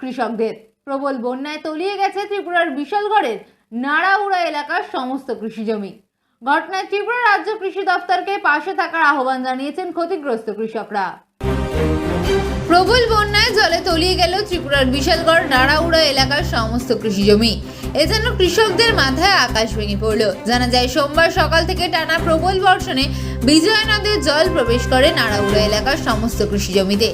কৃষকদের। প্রবল বন্যায় তলিয়ে গেছে ত্রিপুরার বিশালগড়ের নাড়াউড়া এলাকার সমস্ত কৃষি জমি। ঘটনায় ত্রিপুরা রাজ্য কৃষি দফতরকে পাশে থাকার আহ্বান জানিয়েছেন ক্ষতিগ্রস্ত কৃষকরা। জলে তলিয়ে গেল ত্রিপুরার বিশালগড়, নাড়াউড়া এলাকার সমস্ত কৃষি জমি। এ যেন কৃষকদের মাথায় আকাশ ভেঙে পড়ল। জানা যায়, সোমবার সকাল থেকে টানা প্রবল বর্ষণে বিজয় নদের জল প্রবেশ করে নাড়াউড়া এলাকার সমস্ত কৃষি জমিতে।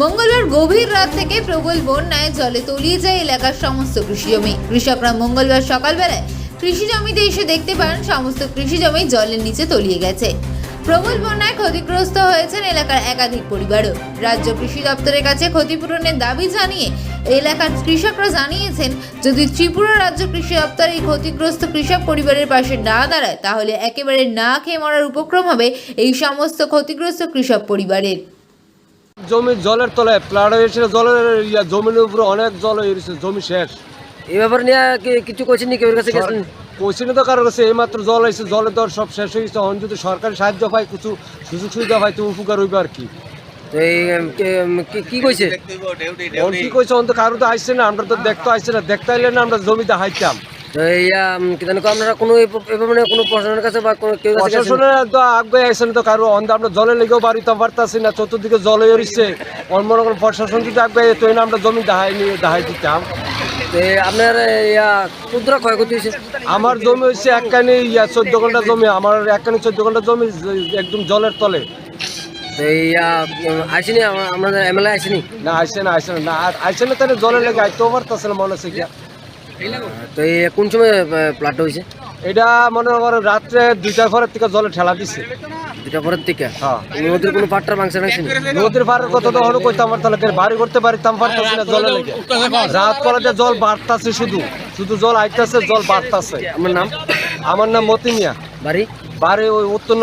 মঙ্গলবার গভীর রাত থেকে প্রবল বন্যায় জলে তলিয়ে যায় এলাকার সমস্ত কৃষি জমি। কৃষকরা মঙ্গলবার সকালবেলায় কৃষি জমিতে এসে দেখতে পান, সমস্ত কৃষি জমি জলের নিচে তলিয়ে গেছে। প্রবল বন্যায় ক্ষতিগ্রস্ত হয়েছেন এলাকার একাধিক পরিবারও। রাজ্য কৃষি দপ্তরের কাছে ক্ষতিপূরণের দাবি জানিয়ে এলাকার কৃষকরা জানিয়েছেন যদি ত্রিপুরা রাজ্য কৃষি দপ্তর এই ক্ষতিগ্রস্ত কৃষক পরিবারের পাশে না দাঁড়ায় তাহলে একেবারে না খেয়ে মরার উপক্রম হবে এই সমস্ত ক্ষতিগ্রস্ত কৃষক পরিবারের। জমি জলের তলায় প্লাট হয়েছিল জলের জমির উপরে অনেক জল হয়েছে জমি শেষ। এই ব্যাপারে নিয়ে কিছু কোচিং নি কেউ কাছে গেছেন? কোচিন তো কারও কাছে এইমাত্র জল হয়েছে জলের দর সব শেষ হয়ে গেছে। যদি সরকারি সাহায্য পায় কিছু সুযোগ সুবিধা পায় তো উপকার হইবে আর কি। কে- কইছে? এখন কি কইছে অন্ত কারও তো আসছে না আমরা তো দেখতে আসছে না। দেখতে আইলে না আমরা জমিতে হাইতাম। আপনারা কোনো প্রশাসনের কাছে বা কেউ প্রশাসনের তো আগে আসছে না তো কারও আমরা জলে লেগেও বাড়িতে পারতাছি না চতুর্দিকে জলে এরিছে অন্য রকম প্রশাসন যদি আগে তো আমরা জমি দাহাই নিয়ে দাহাই দিতাম। আপনার ইয়া ক্ষুদ্র ক্ষয়ক্ষতি হয়েছে? আমার জমি হচ্ছে একখানি ইয়া চোদ্দ ঘণ্টা জমি। আমার একখানি চোদ্দ ঘণ্টা জমি একদম জলের তলে। ইয়া, উম, আমাদের এমএলএ আইসিনি? না আইসে না না আর না তাহলে জলের লেগে আইতেও পারতেছে না মনে হচ্ছে তো কোন সময় প্লাট হয়েছে? এটা মনে করো রাত্রে দুইটার ঘরের থেকে জলে ঠেলা দিছে। দুটা পরের থেকে? হ্যাঁ। নদীর কোনো পাট্টা মাংস নাইছেনি নদীর পাড়ের কথা তো হলো কইতাম আমার তাহলে বাড়ি করতে পারিতাম পারতাছি না জলের লেগে। রাত করাতে জল বাড়তাছে শুধু। শুধু জল আইতাছে জল বাড়তাছে। আমার নাম? আমার নাম মতিমিয়া। বাড়ি? বাড়ি ওই উত্তর